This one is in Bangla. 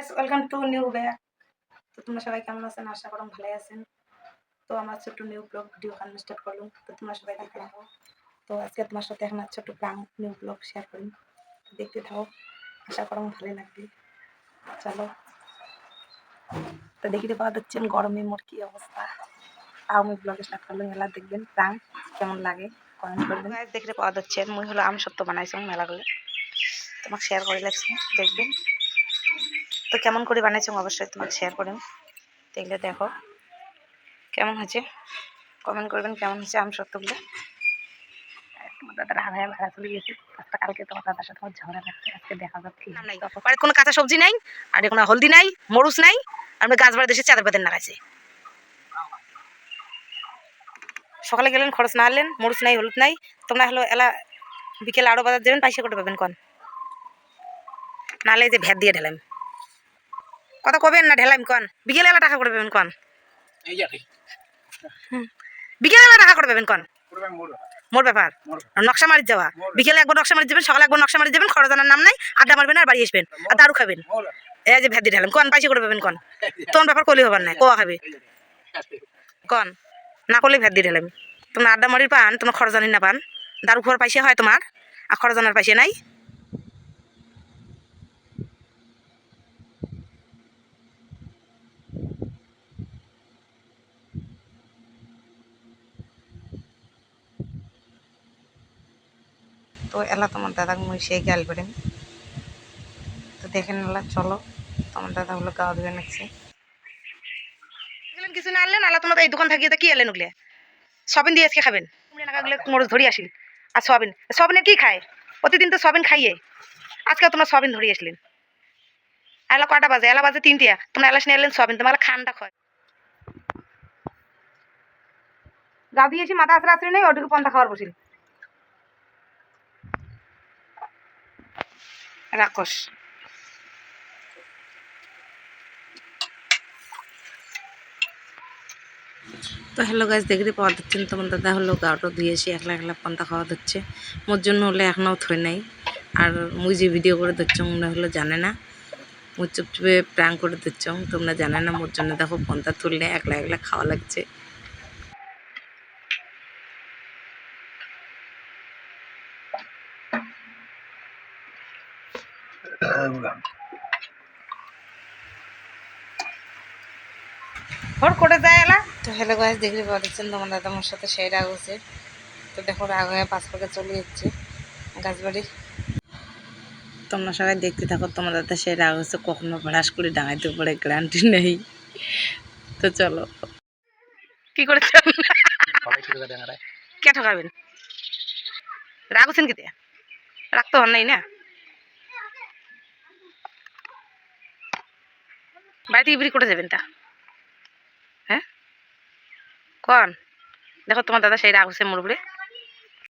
Guys welcome to new bag তো তোমরা সবাই কেমন আছেন? আশা করো ভালোই আছেন। তো আমার ছোট্ট নিউ ব্লগ ভিডিও স্টার্ট করলাম। তো তোমরা সবাই দেখতে থাকো। তো আজকে তোমার সাথে এখন ছোট্ট প্রাং নিউ ব্লগ শেয়ার করি। দেখতে থাকো। আশা করো ভালোই লাগবে। চলো। তো দেখতে পাওয়া যাচ্ছেন গরমে মোর কি অবস্থা। তাও আমি ব্লগ স্টার্ট করলাম। মেলা দেখবেন প্রাং কেমন লাগে। কমেন্ট করবেন। দেখতে পাওয়া যাচ্ছে। মুই হলো আমি সত্য বানাইছি মেলাগুলো। তোমাকে শেয়ার করে লাগছে। দেখবেন। তো কেমন করে বানাইছো অবশ্যই তোমাকে শেয়ার করেন দেখলে দেখো। কেমন হয়েছে? কমেন্ট করবেন কেমন হয়েছে? আমি সত্যগুলো তোমার দাদার ভাড়া চলে কালকে তোমার দাদার সাথে দেখা যাচ্ছে কোনো কাঁচা সবজি নাই, আর হলদি নাই নাই গাছ সকালে গেলেন, খরচ না আনলেন, মরুচ নাই, হলুদ নাই। তোমরা হলো এলা বিকেলে আরও বাজার যাবেন পয়সা করতে পাবেন কন? নাহলে যে ভ্যাট দিয়ে ঢেলাম কত কবেন না ঢেলাম কন? বিকেলে এলা টাকা করে পাবেন কন? যে ঠিক। টাকা করে পাবেন কন? মোর ব্যাপার। নকশা মারি যাওয়া? বিকেলে একবার নকশা মারি যাবেন সকালে একবার নকশা মারি যাবেন খরচ আনার নাম নাই আড্ডা মারবেন আর বাড়ি আসবেন। আর দারু খাবেন। এই যে ভেদি ঢেলাম কন পয়সা করে পাবেন কন? তোমার ব্যাপার কলি হবার নাই কোয়া খাবে। কন? না করলে দিয়ে ঢেলাম তোমরা আড্ডা মারির পান তোমার খরচ জানি না পান। দারু খাওয়ার পয়সা হয় তোমার আর খরচ আনার পয়সা নাই। তো এলা তোমার দাদা মুই সেই গাল করেন তো দেখেন এলা চলো, তোমার দাদা হলো গাওয়া নাকছে গেলেন কিছু না আনলেন আলা তোমার এই দোকান থাকিয়ে কি এলেন ওগুলো সবিন দিয়ে আজকে খাবেন। তুমি নাকাগুলো মরচ ধরি আসিল। আর সবিন সবিনে কি খায়? প্রতিদিন তো সবিন খাইয়ে। আজকে তোমরা সবিন ধরি আসলেন। এলা কটা বাজে? এলা বাজে তিনটিয়া। তোমরা এলাস নিয়ে এলেন সবিন, তোমার খানটা খয়। গা দিয়েছি, মাথা আশ্রে আশ্রে নেই, ওটুকু পন্থা খাওয়ার বসিল। রাক্ষস। তো হ্যালো গাছ দেখতে পাওয়া যাচ্ছেন তোমার দাদা হলো গাওটা দিয়েছি একলা একলা পান্তা খাওয়া দিচ্ছে মোর জন্য হলে এখনও থই নাই। আর মুই যে ভিডিও করে দিচ্ছ মনে হলো জানে না। মুই চুপচুপে প্রাং করে দিচ্ছ তোমরা জানে না, মোর জন্য দেখো পন্তা তুললে একলা একলা খাওয়া লাগছে। করে যায় এলা? তো হ্যালো গাছ পাওয়া যাচ্ছেন তোমার দাদা আমার সাথে সেই রাগ হচ্ছে তো দেখো রাগ হয়ে চলে যাচ্ছে গাছবাড়ি। তোমরা সবাই দেখতে থাকো তোমার দাদা সেই রাগ হচ্ছে কখনো ভ্রাস করে ডাঙাইতে পারে গ্যারান্টি নেই। তো চলো। কি করেছেন করে কে ঠকাবেন? রাগ হচ্ছেন কেতে রাগ তো হন নাই না? বাড়িতে বিক্রি করে যাবেন তা। হ্যাঁ? কন? দেখো তোমার দাদা সেই রাগ হচ্ছে মোর উপরে।